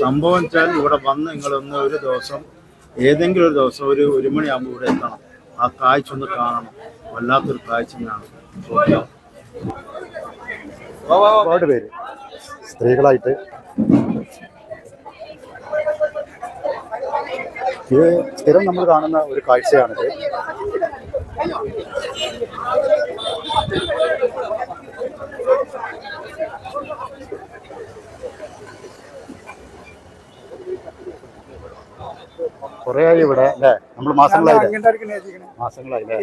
സംഭവം വെച്ചാൽ ഇവിടെ വന്ന് നിങ്ങളൊന്ന് ഒരു ദിവസം ഏതെങ്കിലും ഒരു ദിവസം ഒരു ഒരു മണിയാകുമ്പോൾ ഇവിടെ എത്തണം. ആ കാഴ്ച ഒന്ന് കാണണം. വല്ലാത്തൊരു കാഴ്ച തന്നെയാണ്. ഒരുപാട് പേര്. സ്ത്രീകളായിട്ട്. ഇത് സ്ഥിരം നമ്മൾ കാണുന്ന ഒരു കാഴ്ചയാണിത്. കുറേ ആയി ഇവിടെ അല്ലേ? നമ്മൾ മാസങ്ങളായി മാസങ്ങളായി അല്ലേ?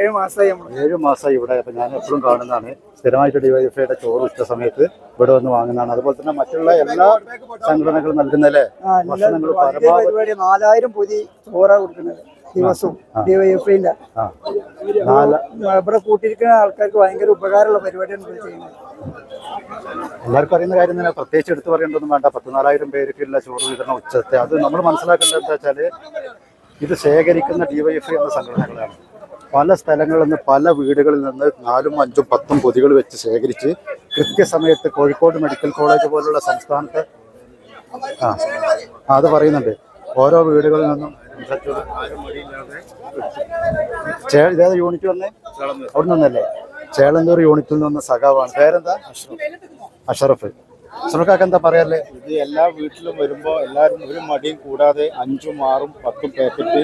ഏഴ് മാസമായി ഏഴ് മാസമായി ഇവിടെ അപ്പൊ ഞാൻ എപ്പോഴും കാണുന്നതാണ്. സ്ഥിരമായിട്ട് ഡിവൈഎഫ്ഐയുടെ ചോറ് ഉച്ച സമയത്ത് ഇവിടെ വന്ന് വാങ്ങുന്നതാണ്. അതുപോലെ തന്നെ മറ്റുള്ള എല്ലാ സംഘടനകളും നൽകുന്നല്ലേ ഭക്ഷണങ്ങൾ പരമാവധി നാലായിരം പൊതി ചോറാണ് കൊടുക്കുന്നത്. ദിവസവും. ഡിവൈഎഫ്ഐന്റെ ഇവിടെ കൂട്ടിയിരിക്കുന്ന ആൾക്കാർക്ക് ഭയങ്കര ഉപകാരമുള്ള പരിപാടിയാണ് ഇവിടെ ചെയ്യുന്നത്. എല്ലാവർക്കും അറിയുന്ന കാര്യം തന്നെ പ്രത്യേകിച്ച് എടുത്തു പറയേണ്ടതൊന്നും വേണ്ട. പത്തിനാലായിരം പേർക്കുള്ള ചോറ് വിതരണം ഉച്ചത്തെ. അത് നമ്മൾ മനസ്സിലാക്കേണ്ടത് എന്താ വെച്ചാൽ ഇത് ശേഖരിക്കുന്ന ഡിവൈഎഫ്ഐ എന്ന സംഘടനകളാണ്. പല സ്ഥലങ്ങളിൽ നിന്ന് പല വീടുകളിൽ നിന്ന് നാലും അഞ്ചും പത്തും പൊതികൾ വെച്ച് ശേഖരിച്ച് കൃത്യസമയത്ത് കോഴിക്കോട് മെഡിക്കൽ കോളേജ് പോലുള്ള സംസ്ഥാനത്തെ ആ അത് പറയുന്നുണ്ട്. ഓരോ വീടുകളിൽ നിന്നും ഇതേത് യൂണിറ്റ് വന്നേ? അവിടെ നിന്നല്ലേ ചേളന്നൂർ യൂണിറ്റിൽ നിന്ന് സഖാവാണ്. പേരെന്താ? അഷറഫ്. അഷറഫാക്ക് എന്താ പറയാല്ലേ? ഇത് എല്ലാ വീട്ടിലും വരുമ്പോ എല്ലാവരും ഒരു മടിയും കൂടാതെ അഞ്ചും ആറും പത്തും പാക്കറ്റ്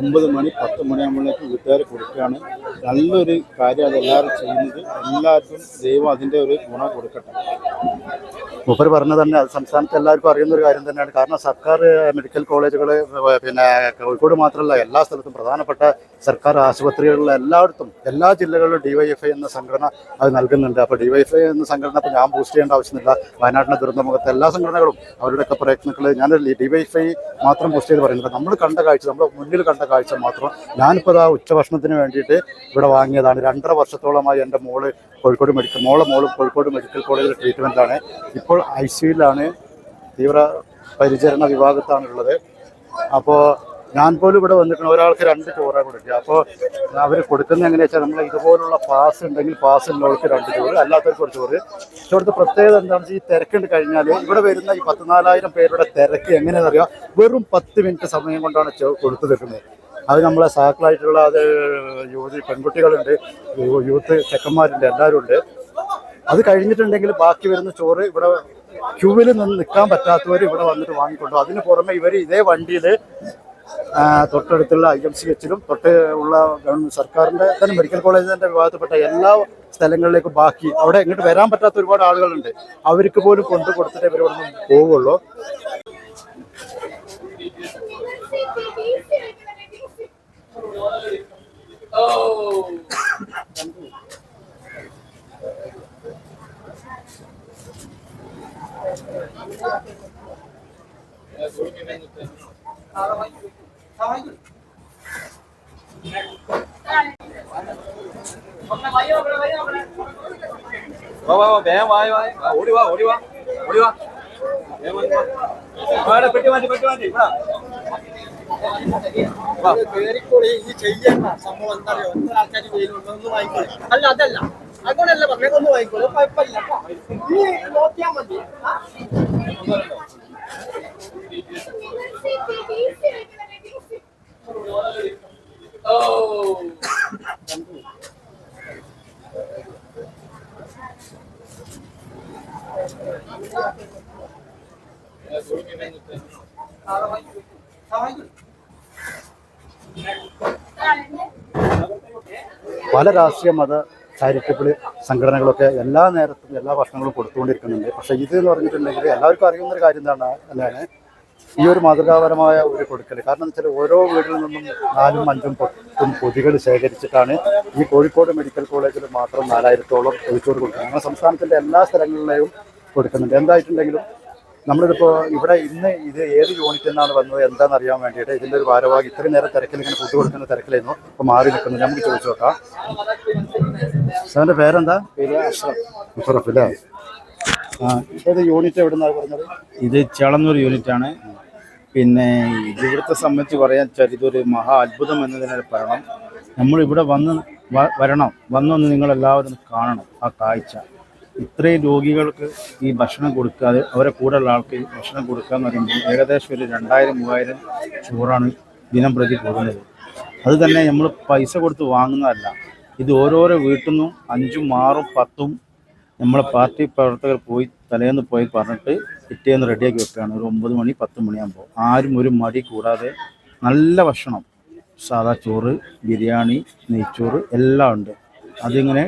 ഒമ്പത് മണി പത്ത് മണിയാകുമ്പോഴേക്ക് വീട്ടുകാർ കൊടുക്കുകയാണ്. നല്ലൊരു കാര്യം അതെല്ലാവരും ചെയ്യുന്നത്. എല്ലാവർക്കും ദൈവം അതിന്റെ ഒരു ഗുണം കൊടുക്കട്ടെ. മൂപ്പർ പറഞ്ഞത് തന്നെ. സംസ്ഥാനത്ത് എല്ലാവർക്കും അറിയുന്ന ഒരു കാര്യം തന്നെയാണ്. കാരണം സർക്കാർ മെഡിക്കൽ കോളേജുകൾ പിന്നെ കോഴിക്കോട് മാത്രമല്ല എല്ലാ സ്ഥലത്തും പ്രധാനപ്പെട്ട സർക്കാർ ആശുപത്രികളിൽ എല്ലായിടത്തും എല്ലാ ജില്ലകളിലും ഡിവൈഎഫ്ഐ എന്ന സംഘടന അത് നൽകുന്നുണ്ട്. അപ്പോൾ ഡിവൈഎഫ്ഐ എന്ന സംഘടന ഇപ്പോൾ ഞാൻ ബൂസ്റ്റ് ചെയ്യേണ്ട ആവശ്യമില്ല. വയനാട്ടിലെ ദുരന്തമുഖത്തെ എല്ലാ സംഘടനകളും അവരുടെയൊക്കെ പ്രയത്നങ്ങൾ ഞാൻ ഡിവൈഎഫ്ഐ മാത്രം ബൂസ്റ്റ് ചെയ്ത് പറയുന്നില്ല നമ്മൾ കണ്ട കാഴ്ച നമ്മൾ മുന്നിൽ കണ്ട കാഴ്ച മാത്രം ഞാനിപ്പോൾ ആ ഉച്ചഭക്ഷണത്തിന് വേണ്ടിയിട്ട് ഇവിടെ വാങ്ങിയതാണ്. രണ്ടര വർഷത്തോളമായി എന്റെ മോൾ കോഴിക്കോട് മെഡിക്കൽ മോളെ മോൾ കോഴിക്കോട് മെഡിക്കൽ കോളേജിൽ ട്രീറ്റ്മെന്റാണ് ഇപ്പോൾ ഐ സിയിലാണ് തീവ്ര പരിചരണ വിഭാഗത്താണുള്ളത്. അപ്പോൾ ഞാൻ പോലും ഇവിടെ വന്നിട്ടുണ്ട്. ഒരാൾക്ക് രണ്ട് ചോറാണ് കൊടുക്കുക. അപ്പോൾ അവർ കൊടുക്കുന്നത് എങ്ങനെയാ വെച്ചാൽ നമ്മൾ ഇതുപോലുള്ള പാസ് ഉണ്ടെങ്കിൽ പാസ് ഉള്ളവർക്ക് രണ്ട് ചോറ് അല്ലാത്തവർക്ക് ഒരു ചോറ്. പക്ഷെ ഇവിടുത്തെ പ്രത്യേകത എന്താണെന്ന് വെച്ചാൽ ഈ തിരക്കുണ്ട് കഴിഞ്ഞാൽ ഇവിടെ വരുന്ന ഈ പത്തിനാലായിരം പേരുടെ തിരക്ക് എങ്ങനെയാണെന്ന് അറിയാം വെറും പത്ത് മിനിറ്റ് സമയം കൊണ്ടാണ് കൊടുത്തു തീർക്കുന്നത് അത് നമ്മളെ സഹാക്കളായിട്ടുള്ള അത് യുവതി പെൺകുട്ടികളുണ്ട് യൂത്ത് ചെക്കന്മാരുണ്ട് എല്ലാവരും ഉണ്ട് അത് കഴിഞ്ഞിട്ടുണ്ടെങ്കിൽ ബാക്കി വരുന്ന ചോറ് ഇവിടെ ക്യൂവിൽ നിന്ന് നിൽക്കാൻ പറ്റാത്തവർ ഇവിടെ വന്നിട്ട് വാങ്ങിക്കൊണ്ടു അതിന് പുറമെ ഇവർ ഇതേ വണ്ടിയിൽ തൊട്ടടുത്തുള്ള ഐ എം സി എച്ചിലും തൊട്ട് ഉള്ള ഗവൺമെന്റ് സർക്കാരിന്റെ തന്നെ മെഡിക്കൽ കോളേജിന്റെ വിഭാഗത്തിൽപ്പെട്ട എല്ലാ സ്ഥലങ്ങളിലേക്കും ബാക്കി അവിടെ ഇങ്ങോട്ട് വരാൻ പറ്റാത്ത ഒരുപാട് ആളുകളുണ്ട്. അവർക്ക് പോലും കൊണ്ടു കൊടുത്തിട്ട് ഇവർ ഇവിടെ നിന്ന് പോവുള്ളൂ വാ വാ വാ വേഗം വാ വാ വാ, ഓടി വാ ഓടി വാ ഓടി വാ. വേഗം പെട്ടി മാറ്റി പെട്ടി മാറ്റി ഇവിടെ. കേറിക്കോളി ഇനി ചെയ്യണ്ട സംഭവം എന്താ എത്ര ആൾക്കാർ വെയിലുണ്ട് വാങ്ങിക്കോളി അല്ല അതല്ല. അതുകൊണ്ടല്ല പറഞ്ഞൊന്ന് വാങ്ങിക്കോളൂ കുഴപ്പമില്ല. നീ നോക്കിയാൽ മതി ആ? പല രാഷ്ട്രീയ മത ചാരിറ്റബിൾ സംഘടനകളൊക്കെ എല്ലാ നേരത്തും എല്ലാ ഭക്ഷണങ്ങളും കൊടുത്തുകൊണ്ടിരിക്കുന്നുണ്ട്. പക്ഷെ ഇത് എന്ന് പറഞ്ഞിട്ടുണ്ടെങ്കിൽ എല്ലാവർക്കും അറിയുന്ന ഒരു കാര്യം എന്താണ്? അല്ലാണ് ഈ ഒരു മാതൃകാപരമായ ഒരു കൊടുക്കൽ കാരണം എന്ന് വെച്ചാൽ ഓരോ വീട്ടിൽ നിന്നും നാലും അഞ്ചും പത്തും പൊതികൾ ശേഖരിച്ചിട്ടാണ് ഈ കോഴിക്കോട് മെഡിക്കൽ കോളേജിൽ മാത്രം നാലായിരത്തോളം പൊതിച്ചോറ് കൊടുക്കുന്നത്. അങ്ങനെ സംസ്ഥാനത്തിന്റെ എല്ലാ സ്ഥലങ്ങളിലെയും കൊടുക്കുന്നുണ്ട്. എന്തായിട്ടുണ്ടെങ്കിലും നമ്മളിതിപ്പോൾ ഇവിടെ ഇന്ന് ഇത് ഏത് യൂണിറ്റ് എന്നാണ് വന്നത് എന്താണെന്ന് അറിയാൻ വേണ്ടിയിട്ട് ഇതിന്റെ ഒരു ഭാരവാഹി ഇത്രയും നേരം തിരക്കിൽ ഇങ്ങനെ ഫുഡ് കൊടുക്കുന്ന തിരക്കിലായിരുന്നു. അപ്പോൾ മാറി നിൽക്കുന്നത് നമുക്ക് ചോദിച്ചു നോക്കാം. സാറിന്റെ പേരെന്താ? മുഷറഫ് അല്ലേ? ആ ഏത് യൂണിറ്റ് എവിടെ നിന്നാണ് പറഞ്ഞത്? ഇത് ചേളന്നൂർ യൂണിറ്റാണ് ആണ്. പിന്നെ ഇവിടുത്തെ സംബന്ധിച്ച് പറയാൻ വെച്ചാൽ ഇതൊരു മഹാ അത്ഭുതം എന്നതിനെ പറയണം. നമ്മളിവിടെ വന്ന് വരണം. വന്നൊന്ന് നിങ്ങളെല്ലാവരും കാണണം ആ കാഴ്ച. ഇത്രയും രോഗികൾക്ക് ഈ ഭക്ഷണം കൊടുക്കാതെ അവരെ കൂടെയുള്ള ആൾക്ക് ഭക്ഷണം കൊടുക്കുക എന്ന് പറയുമ്പോൾ ഏകദേശം ഒരു രണ്ടായിരം മൂവായിരം ചോറാണ് ദിനം പ്രതി പോകുന്നത്. അത് തന്നെ നമ്മൾ പൈസ കൊടുത്ത് വാങ്ങുന്നതല്ല. ഇത് ഓരോരോ വീട്ടിൽ നിന്നും അഞ്ചും ആറും പത്തും നമ്മളെ പാർട്ടി പ്രവർത്തകർ പോയി തലേന്ന് പോയി പറഞ്ഞിട്ട് പിറ്റേന്ന് റെഡിയാക്കി വെക്കുകയാണ്. ഒരു ഒമ്പത് മണി പത്ത് മണിയാകുമ്പോൾ. ആരും ഒരു മടി കൂടാതെ നല്ല ഭക്ഷണം. സാദാ ചോറ് ബിരിയാണി നെയ്ച്ചോറ് എല്ലാം ഉണ്ട്. അതിങ്ങനെ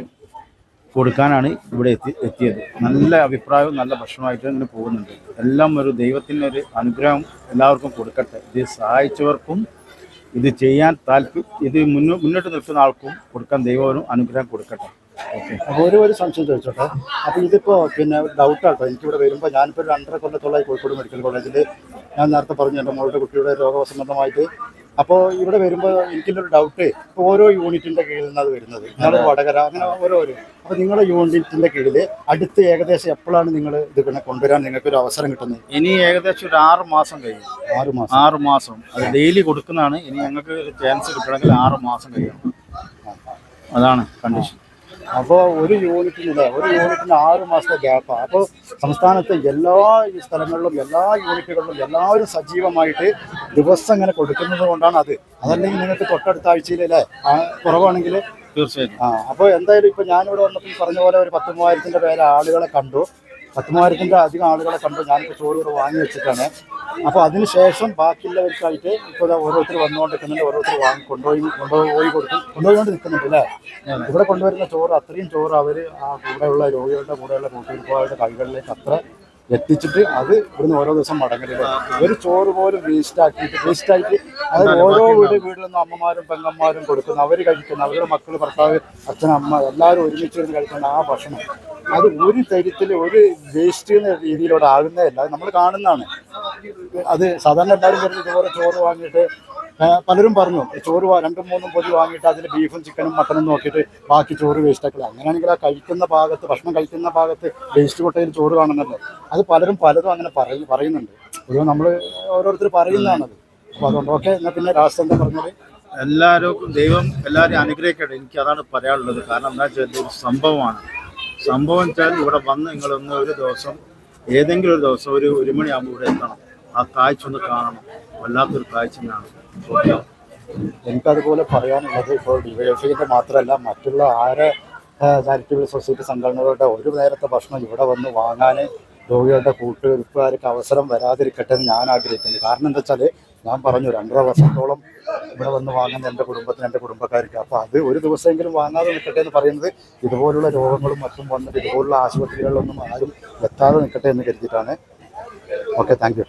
കൊടുക്കാനാണ് ഇവിടെ എത്തി എത്തിയത്. നല്ല അഭിപ്രായവും നല്ല ഭക്ഷണമായിട്ട് ഇങ്ങനെ പോകുന്നുണ്ട്. എല്ലാം ഒരു ദൈവത്തിന്റെ ഒരു അനുഗ്രഹം എല്ലാവർക്കും കൊടുക്കട്ടെ. ഇത് സഹായിച്ചവർക്കും ഇത് ചെയ്യാൻ താല്പര്യം ഇത് മുന്നോ മുന്നോട്ട് നിൽക്കുന്ന ആൾക്കും കൊടുക്കാൻ ദൈവം അനുഗ്രഹം കൊടുക്കട്ടെ. അപ്പോൾ ഒരു ഒരു സംശയം ചോദിച്ചോട്ടെ? അപ്പോൾ ഇതിപ്പോൾ പിന്നെ ഡൗട്ടാട്ടോ എനിക്കിവിടെ വരുമ്പോൾ ഞാനിപ്പോൾ ഒരു രണ്ടര കൊല്ലത്തോളമായി കോഴിക്കോട് മെഡിക്കൽ കോളേജിൽ ഞാൻ നേരത്തെ പറഞ്ഞു എന്റെ മോളുടെ കുട്ടിയുടെ രോഗസംബന്ധമായിട്ട് അപ്പോൾ ഇവിടെ വരുമ്പോൾ എനിക്കൊരു ഡൗട്ട് ഓരോ യൂണിറ്റിന്റെ കീഴിൽ നിന്നത് വരുന്നത്. നിങ്ങളുടെ വടകര അങ്ങനെ ഓരോരോ അപ്പോൾ നിങ്ങളുടെ യൂണിറ്റിന്റെ കീഴിൽ അടുത്ത് ഏകദേശം എപ്പോഴാണ് നിങ്ങൾ ഇത് പിന്നെ കൊണ്ടുവരാൻ നിങ്ങൾക്കൊരു അവസരം കിട്ടുന്നത്? ഇനി ഏകദേശം ഒരു ആറ് മാസം കഴിയും. ആറ് മാസം. ആറ് മാസം. അത് ഡെയിലി കൊടുക്കുന്നതാണ്. ഇനി ഞങ്ങൾക്ക് ചാൻസ് കിട്ടണമെങ്കിൽ ആറ് മാസം കഴിയണം. അതാണ് കണ്ടീഷൻ അപ്പോൾ ഒരു യൂണിറ്റിനിടെ ഒരു യൂണിറ്റിന് ആറ് മാസത്തെ ഗ്യാപ്പാണ് അപ്പോൾ സംസ്ഥാനത്തെ എല്ലാ സ്ഥലങ്ങളിലും എല്ലാ യൂണിറ്റുകളിലും എല്ലാവരും സജീവമായിട്ട് ദിവസം ഇങ്ങനെ കൊടുക്കുന്നത് കൊണ്ടാണ് അത്. അതല്ലെങ്കിൽ നിങ്ങൾക്ക് തൊട്ടടുത്ത ആഴ്ചയിലല്ലേ കുറവാണെങ്കിൽ? തീർച്ചയായിട്ടും. ആ അപ്പോൾ എന്തായാലും ഇപ്പോൾ ഞാനിവിടെ വന്നപ്പോൾ പറഞ്ഞ പോലെ ഒരു പത്ത് മൂവായിരത്തിന്റെ പേരെ ആളുകളെ കണ്ടു. പത്ത് മൂവായിരത്തിന്റെ അധികം ആളുകളെ കണ്ടു. ഞാനിപ്പോൾ ചോറ് വാങ്ങി വെച്ചിട്ടാണ്. അപ്പോൾ അതിനുശേഷം ബാക്കിയുള്ളവർക്കായിട്ട് ഇപ്പോൾ ഓരോരുത്തർ വന്നുകൊണ്ടിരിക്കുന്നുണ്ട്. ഓരോരുത്തർ വാങ്ങി കൊണ്ടുപോയി കൊണ്ടുപോയി കൊടുക്കും. കൊണ്ടുപോയിക്കൊണ്ട് നിൽക്കുന്നുണ്ട് അല്ലേ? ഇവിടെ കൊണ്ടുവരുന്ന ചോറ് അത്രയും ചോറ് അവർ ആ കൂടെയുള്ള രോഗികളുടെ കൂടെയുള്ള കൂട്ടിരിപ്പുകളുടെ കൈകളിലേക്ക് അത്ര എത്തിച്ചിട്ട് അത് ഇവിടുന്ന് ഓരോ ദിവസം മടങ്ങരുത് ഒരു ചോറ് പോലും വേസ്റ്റ് ആക്കിയിട്ട് വേസ്റ്റ് ആയിട്ട് അത് ഓരോ വീട് വീട്ടിൽ നിന്ന് അമ്മമാരും പെങ്ങന്മാരും കൊടുക്കുന്നു അവർ കഴിക്കുന്നു അവരുടെ മക്കൾ ഭർത്താവ് അച്ഛൻ അമ്മ എല്ലാവരും ഒരുമിച്ചിരുന്ന് കഴിക്കുന്ന ആ ഭക്ഷണം. അത് ഒരു തരത്തിൽ ഒരു വേസ്റ്റ് എന്ന രീതിയിലൂടെ ആകുന്നതല്ല. അത് നമ്മൾ കാണുന്നതാണ്. അത് സാധാരണ എല്ലാവരും ഇതുപോലെ ചോറ് വാങ്ങിയിട്ട് പലരും പറഞ്ഞു ചോറ് രണ്ടും മൂന്നും പൊതി വാങ്ങിയിട്ട് അതിൽ ബീഫും ചിക്കനും മട്ടനും നോക്കിയിട്ട് ബാക്കി ചോറ് വേസ്റ്റ് ആക്കില്ല അങ്ങനെയാണെങ്കിൽ ആ കഴിക്കുന്ന ഭാഗത്ത് ഭക്ഷണം കഴിക്കുന്ന ഭാഗത്ത് വേസ്റ്റ് കൊട്ടയിൽ ചോറ് കാണുന്നല്ലോ അത് പലരും പലതും അങ്ങനെ പറയും പറയുന്നുണ്ട്. ഓരോ നമ്മൾ ഓരോരുത്തർ പറയുന്നതാണത് അപ്പോൾ അതുകൊണ്ട് ഓക്കെ എന്നാൽ പിന്നെ രാഷ്ട്രം എന്താ പറഞ്ഞത്? എല്ലാവരും ദൈവം എല്ലാവരെയും അനുഗ്രഹിക്കട്ടെ. എനിക്ക് അതാണ് പറയാനുള്ളത്. കാരണം എന്താ വെച്ചാൽ ഒരു സംഭവമാണ്. സംഭവം വെച്ചാൽ ഇവിടെ വന്ന് നിങ്ങളൊന്ന് ഒരു ദിവസം ഏതെങ്കിലും ഒരു ദിവസം ഒരു ഒരു മണിയാകുമ്പോൾ ഇവിടെ എത്തണം. ആ കാഴ്ച ഒന്ന് കാണണം. വല്ലാത്തൊരു കാഴ്ച തന്നെയാണ്. എനിക്കതുപോലെ പറയാനുള്ളത് ഇപ്പോൾ ഡിവൈഎഫ്ഐന്റെ മാത്രമല്ല മറ്റുള്ള ആരെ ചാരിറ്റബിൾ സൊസൈറ്റി സംഘടനകളുടെ ഒരു നേരത്തെ ഭക്ഷണം ഇവിടെ വന്ന് വാങ്ങാൻ രോഗികളുടെ കൂട്ടുകാർക്ക് അവസരം വരാതിരിക്കട്ടെ എന്ന് ഞാൻ ആഗ്രഹിക്കുന്നു. കാരണം എന്താ വെച്ചാൽ ഞാൻ പറഞ്ഞു രണ്ടര വർഷത്തോളം ഇവിടെ വന്ന് വാങ്ങുന്ന എന്റെ കുടുംബത്തിന് എന്റെ കുടുംബക്കാർക്ക്. അപ്പോൾ അത് ഒരു ദിവസമെങ്കിലും വാങ്ങാതെ നിൽക്കട്ടെ എന്ന് പറയുന്നത് ഇതുപോലുള്ള രോഗങ്ങളും മറ്റും വന്നിട്ട് ഇതുപോലുള്ള ആശുപത്രികളിലൊന്നും ആരും എത്താതെ നിൽക്കട്ടെ എന്ന് കരുതിയിട്ടാണ്. Okay thank